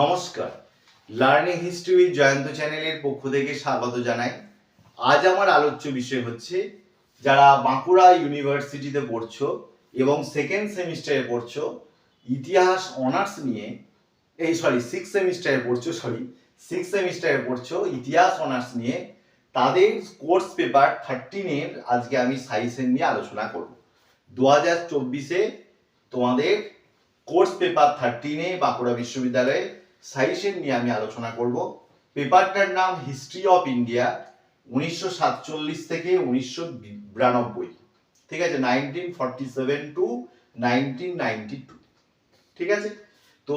নমস্কার। Learning history Jayanta চ্যানেলের পক্ষ থেকে স্বাগত জানাই। আজ আমার আলোচ্য বিষয় হচ্ছে, যারা বাঁকুড়া ইউনিভার্সিটিতে পড়ছো এবং সেকেন্ড সেমিস্টারে পড়ছো, ইতিহাস অনার্স নিয়ে, এই সরি সিক্স সেমিস্টারে পড়ছো সরি সিক্স সেমিস্টারে পড়ছো, ইতিহাস অনার্স নিয়ে, তাদের কোর্স পেপার থার্টিনের আজকে আমি সাইসেন নিয়ে আলোচনা করব। দু হাজার চব্বিশে তোমাদের কোর্স পেপার থার্টিনে বাঁকুড়া বিশ্ববিদ্যালয়ে সাইসেন নিয়ে আমি আলোচনা করব। পেপারটার নাম হিস্ট্রি অফ ইন্ডিয়া, উনিশশো সাতচল্লিশ থেকে উনিশশো বিরানব্বই। ঠিক আছে, nineteen forty seven to nineteen ninety two. ঠিক আছে? তো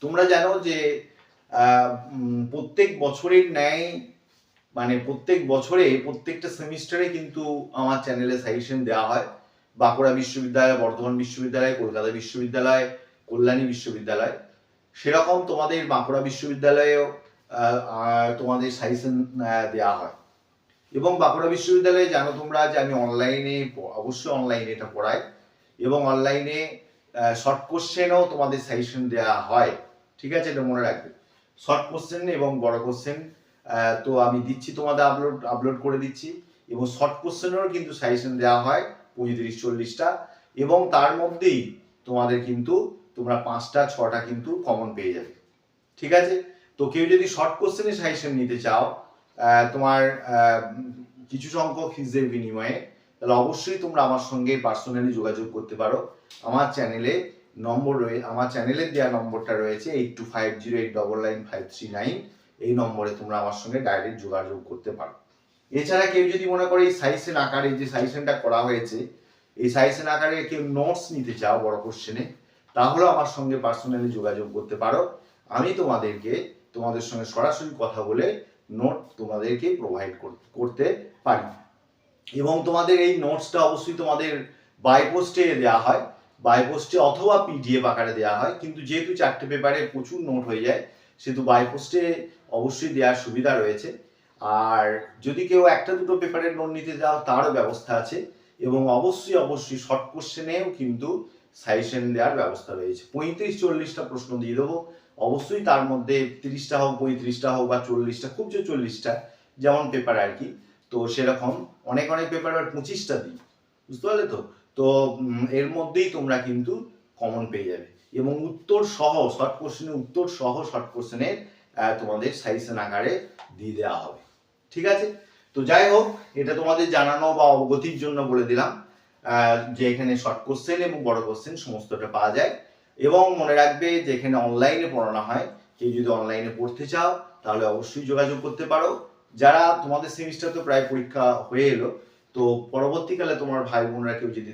তোমরা জানো যে প্রত্যেক বছরের ন্যায় মানে প্রত্যেক বছরে, প্রত্যেকটা সেমিস্টারে কিন্তু আমার চ্যানেলে সাজেশন দেওয়া হয়। বাঁকুড়া বিশ্ববিদ্যালয়, বর্ধমান বিশ্ববিদ্যালয়, কলকাতা বিশ্ববিদ্যালয়, কল্যাণী বিশ্ববিদ্যালয়। সেরকম তোমাদের বাঁকুড়া বিশ্ববিদ্যালয়েও তোমাদের সাজেশন দেওয়া হয়। এবং বাঁকুড়া বিশ্ববিদ্যালয়ে জানো তোমরা যে আমি অনলাইনে, অবশ্যই অনলাইনে এটা পড়াই। এবং অনলাইনে শর্ট কোশ্চেনও তোমাদের সাজেশন দেওয়া হয়। ঠিক আছে, এটা মনে রাখবে। শর্ট কোশ্চেন এবং বড় কোশ্চেন তো আমি দিচ্ছি তোমাদের আপলোড আপলোড করে দিচ্ছি। এবং শর্ট কোশ্চেনেরও কিন্তু সাজেশন দেওয়া হয়, পঁয়ত্রিশ, চল্লিশটা। এবং তার মধ্যেই তোমাদের কিন্তু তোমরা পাঁচটা, ছটা কিন্তু কমন পেয়ে যাবে। ঠিক আছে? তো কেউ যদি শর্ট কোশ্চেনে সাজেশন নিতে চাও তোমার কিছু সংখ্যক ফিজের বিনিময়ে, তাহলে অবশ্যই তোমরা আমার সঙ্গে পার্সোনালি যোগাযোগ করতে পারো। আমার চ্যানেলে নম্বর রয়ে, আমার চ্যানেলের দেওয়া নম্বরটা রয়েছে eight two five zero eight double nine five three nine এই নম্বরে তোমরা আমার সঙ্গে ডাইরেক্ট যোগাযোগ করতে পারো। এছাড়া কেউ যদি মনে করে এই সাইসেন আকারে, যে সাইসেনটা করা হয়েছে, এই সাইসেন আকারে কেউ নোটস নিতে চাও বড় কোশ্চেনে তাহলেও আমার সঙ্গে পার্সোনালি যোগাযোগ করতে পারো। আমি তোমাদেরকে, তোমাদের সঙ্গে সরাসরি কথা বলে নোট তোমাদেরকে প্রোভাইড করতে পারি। এবং তোমাদের এই নোটসটা অবশ্যই তোমাদের বাই পোস্টে দেওয়া হয়। বাই পোস্টে অথবা পিডিএফ আকারে দেওয়া হয়। কিন্তু যেহেতু চারটে পেপারে প্রচুর নোট হয়ে যায়, সেহেতু বাই পোস্টে অবশ্যই দেওয়ার সুবিধা রয়েছে। আর যদি কেউ একটা দুটো পেপারের নোট নিতে চাও, তারও ব্যবস্থা আছে। এবং অবশ্যই অবশ্যই শর্ট কোশ্চেনেও কিন্তু সাজেশন দেওয়ার ব্যবস্থা রয়েছে। পঁয়ত্রিশ, চল্লিশটা প্রশ্ন দিয়ে দেবো। অবশ্যই তার মধ্যে তিরিশটা হোক, পঁয়ত্রিশটা হোক বা চল্লিশটা, খুব যে চল্লিশটা, যেমন পেপার আর কি। তো সেরকম অনেক অনেক পেপার আর পঁচিশটা দিই। বুঝতে পারলে তো? তো এর মধ্যেই তোমরা কিন্তু কমন পেয়ে যাবে। এবং উত্তর সহ শর্ট কোশ্চেনের উত্তর সহ শর্ট কোশ্চেনের তোমাদের সাইসেন আকারে দিয়ে দেওয়া হবে। ঠিক আছে? তো যাই হোক, এটা তোমাদের জানানো বা অবগতির জন্য বলে দিলাম। যে এখানে শর্ট কোশ্চেন এবং বড় কোশ্চেন সমস্তটা পাওয়া যায়। এবং মনে রাখবে যে এখানে অনলাইনে পড়ানো হয়, কেউ যদি অনলাইনে পড়তে চাও, তাহলে অবশ্যই যোগাযোগ করতে পারো। যারা তোমাদের সেমিস্টার তো প্রায় পরীক্ষা হয়ে এলো, তো পরবর্তীকালে তোমার ভাই বোনরা কেউ যদি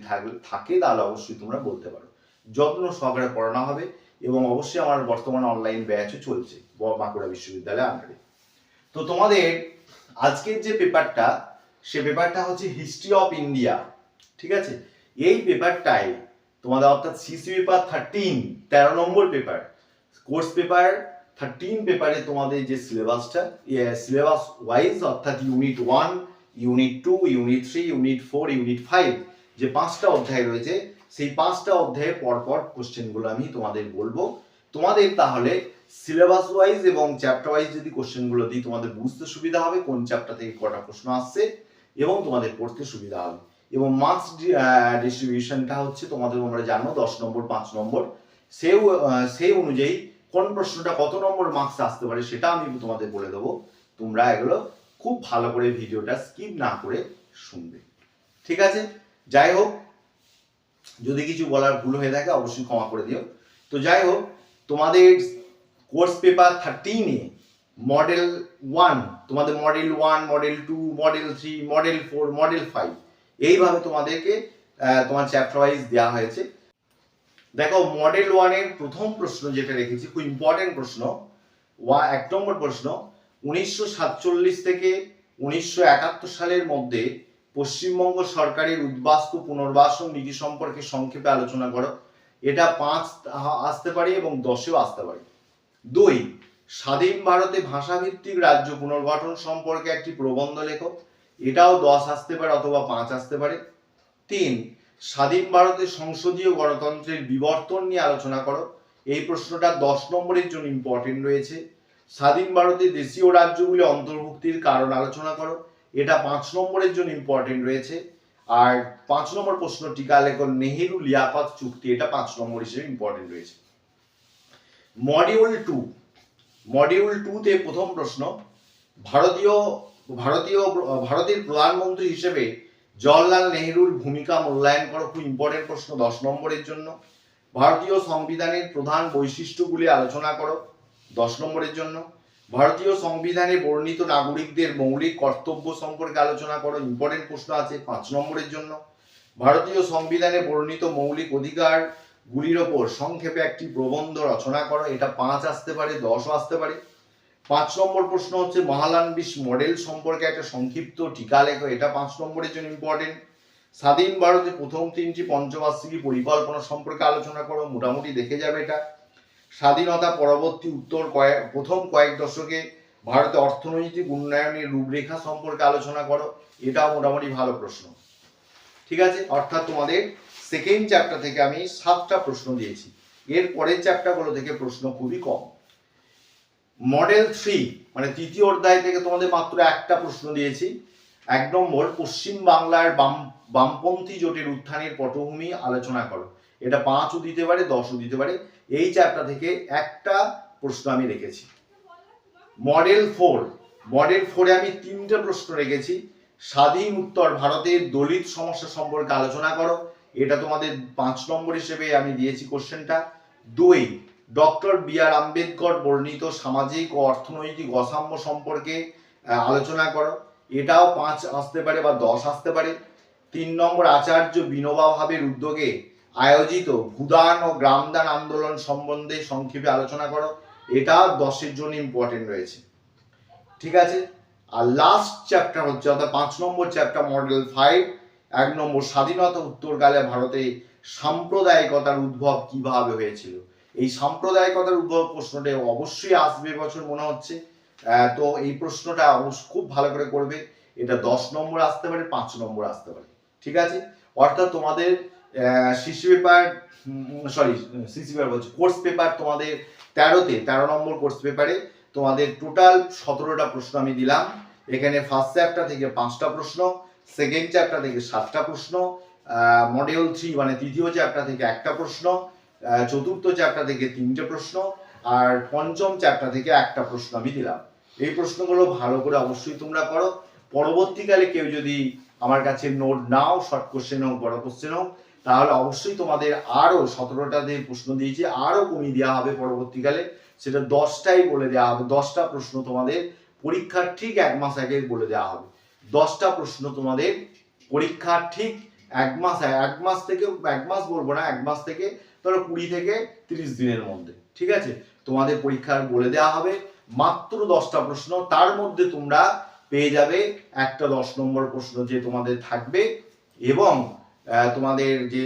থাকে, তাহলে অবশ্যই তোমরা বলতে পারো। যত্ন সহকারে পড়ানো হবে এবং অবশ্যই আমার বর্তমানে অনলাইন ব্যাচও চলছে বাঁকুড়া বিশ্ববিদ্যালয়ের আন্ডারে তো তোমাদের আজকের যে পেপারটা সে পেপারটা হচ্ছে হিস্ট্রি অফ ইন্ডিয়া ঠিক আছে? এই পেপারটাই তোমাদের অর্থাৎ সিসি পেপার থার্টিন তেরো নম্বর পেপার কোর্স পেপার থার্টিন পেপারে তোমাদের যে সিলেবাসটা সিলেবাস ওয়াইজ অর্থাৎ unit one unit two unit three unit four unit five যে পাঁচটা অধ্যায় রয়েছে, সেই পাঁচটা অধ্যায়ের পরপর কোশ্চেনগুলো আমি তোমাদের বলব। তোমাদের তাহলে সিলেবাস ওয়াইজ এবং চ্যাপ্টার ওয়াইজ যদি কোশ্চেনগুলো দিই, তোমাদের বুঝতে সুবিধা হবে কোন চ্যাপ্টার থেকে কটা প্রশ্ন আসছে এবং তোমাদের পড়তে সুবিধা হবে। এবং মার্কস ডিস্ট্রিবিউশনটা হচ্ছে তোমাদের তোমরা জানো, দশ নম্বর, পাঁচ নম্বর। সেও সেই অনুযায়ী কোন প্রশ্নটা কত নম্বর মার্কস আসতে পারে সেটা আমি তোমাদের বলে দেবো। তোমরা এগুলো খুব ভালো করে ভিডিওটা স্কিপ না করে শুনবে। ঠিক আছে? যাই হোক, যদি কিছু বলার ভুল হয়ে থাকে অবশ্যই ক্ষমা করে দিও। তো যাই হোক, তোমাদের কোর্স পেপার থার্টিনে মডেল ওয়ান তোমাদের model one model two model three model four model five এইভাবে তোমাদেরকে তোমার চ্যাপ্টার ওয়াইজ দেওয়া হয়েছে। দেখো মডেল ওয়ানের প্রথম প্রশ্ন যেটা রেখেছি, খুব ইম্পর্টেন্ট প্রশ্ন, ওয়া, এক নম্বর প্রশ্ন, উনিশশো সাতচল্লিশ থেকে উনিশশো একাত্তর সালের মধ্যে পশ্চিমবঙ্গ সরকারের উদ্বাস্তু পুনর্বাসন নীতি সম্পর্কে সংক্ষেপে আলোচনা করো। এটা পাঁচ আসতে পারে এবং দশেও আসতে পারে। দুই, স্বাধীন ভারতে ভাষাভিত্তিক রাজ্য পুনর্গঠন সম্পর্কে একটি প্রবন্ধ লেখো। এটাও দশ আসতে পারে অথবা পাঁচ আসতে পারে। তিন, স্বাধীন ভারতের সংসদীয় গণতন্ত্রের বিবর্তন নিয়ে আলোচনা করো। এই প্রশ্নটা দশ নম্বরের জন্য ইম্পর্টেন্ট রয়েছে। স্বাধীন ভারতে দেশীয় রাজ্যগুলি অন্তর্ভুক্তির কারণ আলোচনা করো। এটা পাঁচ নম্বরের জন্য ইম্পর্টেন্ট রয়েছে। আর পাঁচ নম্বর প্রশ্ন টিকা লেখন নেহেরু লিয়াকত চুক্তি, এটা পাঁচ নম্বর হিসেবে ইম্পর্টেন্ট রয়েছে। মডিউল টু মডিউল টুতে প্রথম প্রশ্ন, ভারতীয় ভারতীয়, ভারতের প্রধানমন্ত্রী হিসেবে জওয়াহরলাল নেহেরুর ভূমিকা মূল্যায়ন করো খুব ইম্পর্টেন্ট প্রশ্ন দশ নম্বরের জন্য। ভারতীয় সংবিধানের প্রধান বৈশিষ্ট্যগুলি আলোচনা করো দশ নম্বরের জন্য। ভারতীয় সংবিধানে বর্ণিত নাগরিকদের মৌলিক কর্তব্য সম্পর্কে আলোচনা করো ইম্পর্টেন্ট প্রশ্ন আছে পাঁচ নম্বরের জন্য। ভারতীয় সংবিধানে বর্ণিত মৌলিক অধিকার গুলির ওপর সংক্ষেপে একটি প্রবন্ধ রচনা করো, এটা পাঁচ আসতে পারে, দশও আসতে পারে। পাঁচ নম্বর প্রশ্ন হচ্ছে মহালানবিশ মডেল সম্পর্কে একটা সংক্ষিপ্ত টিকা লেখো। এটা পাঁচ নম্বরের জন্য ইম্পর্টেন্ট স্বাধীন ভারতে প্রথম তিনটি পঞ্চবার্ষিকী পরিকল্পনা সম্পর্কে আলোচনা করো, মোটামুটি দেখে যাবে এটা। স্বাধীনতা পরবর্তী উত্তর কয়েক, প্রথম কয়েক দশকে ভারতে অর্থনৈতিক উন্নয়নের রূপরেখা সম্পর্কে আলোচনা করো। এটাও মোটামুটি ভালো প্রশ্ন। ঠিক আছে? অর্থাৎ তোমাদের সেকেন্ড চ্যাপ্টার থেকে আমি সাতটা প্রশ্ন দিয়েছি। এর পরের চ্যাপ্টারগুলো থেকে প্রশ্ন খুবই কম। মডেল থ্রি মানে তৃতীয় অধ্যায় থেকে তোমাদের মাত্র একটা প্রশ্ন দিয়েছি। এক নম্বর, পশ্চিম বাংলার বাম, বামপন্থী জোটের উত্থানের পটভূমি আলোচনা করো। এটা পাঁচও দিতে পারে, দশও দিতে পারে। এই চ্যাপ্টার থেকে একটা প্রশ্ন আমি রেখেছি। মডেল ফোর, মডেল ফোরে আমি তিনটে প্রশ্ন রেখেছি। স্বাধীন উত্তর ভারতের দলিত সমস্যা সম্পর্কে আলোচনা করো। এটা তোমাদের পাঁচ নম্বর হিসেবে আমি দিয়েছি কোশ্চেনটা দুই ডক্টর বি আর আম্বেদকর বর্ণিত সামাজিক ও অর্থনৈতিক অসাম্য সম্পর্কে আলোচনা করো। এটাও পাঁচ আসতে পারে বা দশ আসতে পারে। তিন নম্বর, আচার্য বিনোবা ভাবের উদ্যোগে আয়োজিত ভূদান ও গ্রামদান আন্দোলন সম্বন্ধে সংক্ষেপে আলোচনা করো। এটা দশের জন্য ইম্পর্টেন্ট রয়েছে। ঠিক আছে? আর লাস্ট চ্যাপ্টার হচ্ছে, অর্থাৎ পাঁচ নম্বর চ্যাপ্টার মডেল ফাইভ এক নম্বর স্বাধীনতা উত্তরকালে ভারতে সাম্প্রদায়িকতার উদ্ভব কীভাবে হয়েছিল? এই সাম্প্রদায়িকতার উদ্ভব প্রশ্নটা অবশ্যই আসবে বছর মনে হচ্ছে। তো এই প্রশ্নটা খুব ভালো করে করবে। এটা দশ নম্বর আসতে পারে, পাঁচ নম্বর আসতে পারে। ঠিক আছে? অর্থাৎ তোমাদের শিশু পেপার সরি সিসি পেপার বলছি, কোর্স পেপার তোমাদের তেরোতে, তেরো নম্বর কোর্স পেপারে তোমাদের টোটাল সতেরোটা প্রশ্ন আমি দিলাম। এখানে ফার্স্ট চ্যাপ্টার থেকে পাঁচটা প্রশ্ন সেকেন্ড চ্যাপ্টার থেকে সাতটা প্রশ্ন মডিউল থ্রি মানে তৃতীয় চ্যাপ্টার থেকে একটা প্রশ্ন চতুর্থ চ্যাপ্টার থেকে তিনটে প্রশ্ন আর পঞ্চম চ্যাপ্টার থেকে একটা প্রশ্ন আমি দিলাম। এই প্রশ্নগুলো ভালো করে অবশ্যই তোমরা করো। পরবর্তীকালে কেউ যদি আমার কাছে নোট নাও শর্ট কোশ্চেন হোক, বড় কোশ্চেন হোক, তাহলে অবশ্যই তোমাদের আরও সতেরোটা দিয়ে প্রশ্ন দিয়েছি, আরও কমিয়ে দেওয়া হবে পরবর্তীকালে। সেটা দশটাই বলে দেওয়া হবে, দশটা প্রশ্ন তোমাদের পরীক্ষার ঠিক এক মাস আগে বলে দেওয়া হবে। দশটা প্রশ্ন তোমাদের পরীক্ষার ঠিক এক মাস এক মাস থেকে, এক মাস বলব না, এক মাস থেকে ধরো কুড়ি থেকে তিরিশ দিনের মধ্যে, ঠিক আছে? তোমাদের পরীক্ষার বলে দেওয়া হবে, মাত্র দশটা প্রশ্ন, তার মধ্যে তোমরা পেয়ে যাবে একটা দশ নম্বর প্রশ্ন যে তোমাদের থাকবে এবং তোমাদের যে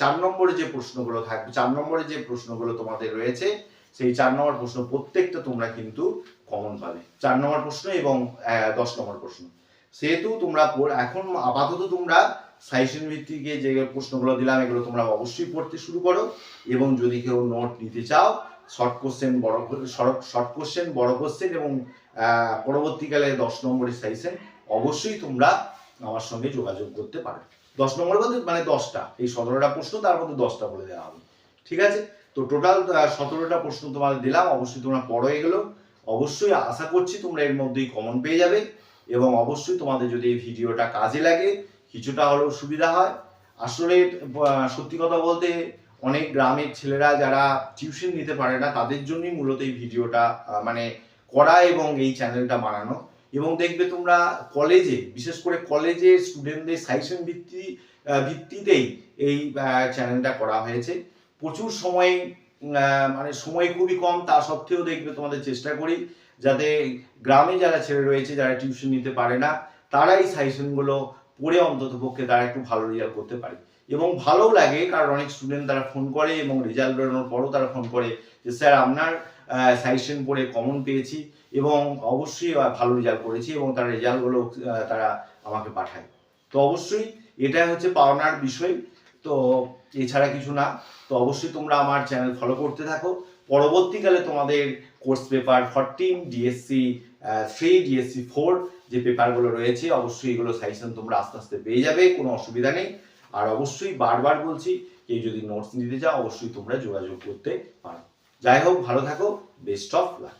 চার নম্বরে যে প্রশ্নগুলো থাকবে, চার নম্বরে যে প্রশ্নগুলো তোমাদের রয়েছে, সেই চার নম্বর প্রশ্ন প্রত্যেকটা তোমরা কিন্তু কমন পাবে। চার নম্বর প্রশ্ন এবং দশ নম্বর প্রশ্ন। সেহেতু তোমরা এখন আপাতত তোমরা সাইশন ভিত্তিকে যে প্রশ্নগুলো দিলাম, এগুলো তোমরা অবশ্যই পড়তে শুরু করো। এবং যদি কেউ নোট নিতে চাও শর্ট কোশ্চেন বড় শর্ট কোশ্চেন বড় কোশ্চেন এবং পরবর্তীকালে দশ নম্বরের সাইশন অবশ্যই তোমরা আমার সঙ্গে যোগাযোগ করতে পারো। দশ নম্বর বলতে মানে দশটা, এই সতেরোটা প্রশ্ন, তার মধ্যে দশটা বলে দেওয়া হবে। ঠিক আছে? তো টোটাল সতেরোটা প্রশ্ন তোমাদের দিলাম, অবশ্যই তোমরা পড়ো এগুলো। অবশ্যই আশা করছি তোমরা এর মধ্যেই কমন পেয়ে যাবে। এবং অবশ্যই তোমাদের যদি এই ভিডিওটা কাজে লাগে কিছুটা হলেও সুবিধা হয়। আসলে সত্যি কথা বলতে অনেক গ্রামের ছেলেরা যারা টিউশন নিতে পারে না, তাদের জন্যই মূলত এই ভিডিওটা মানে করা এবং এই চ্যানেলটা বানানো। এবং দেখবে তোমরা কলেজে, বিশেষ করে কলেজে স্টুডেন্টদের সাইশন ভিত্তি ভিত্তিতেই এই চ্যানেলটা করা হয়েছে। প্রচুর সময় মানে সময় খুবই কম, তা সত্ত্বেও দেখবে তোমাদের চেষ্টা করি যাতে গ্রামে যারা ছেলে রয়েছে, যারা টিউশন নিতে পারে না তারা এই সাইশনগুলো পড়ে অন্তত পক্ষে তারা একটু ভালো রেজাল্ট করতে পারে। এবং ভালোও লাগে, কারণ অনেক স্টুডেন্ট তারা ফোন করে এবং রেজাল্ট বেরোনোর পরও তারা ফোন করে যে স্যার আপনার সাজেশন পড়ে কমন পেয়েছি এবং অবশ্যই ভালো রেজাল্ট করেছি এবং তার রেজাল্টগুলো তারা আমাকে পাঠায়। তো অবশ্যই এটাই হচ্ছে পাওনার বিষয়। তো এছাড়া কিছু না। তো অবশ্যই তোমরা আমার চ্যানেল ফলো করতে থাকো। পরবর্তীকালে তোমাদের course paper fourteen DSC three DSC four যে পেপারগুলো রয়েছে, অবশ্যই এগুলো সাজেশন তোমরা আস্তে আস্তে পেয়ে যাবে, কোনো অসুবিধা নেই। আর অবশ্যই বারবার বলছি, কেউ যদি নোটস নিতে চাও, অবশ্যই তোমরা যোগাযোগ করতে পারো। যাই হোক, ভালো থাকো বেস্ট অফ লাক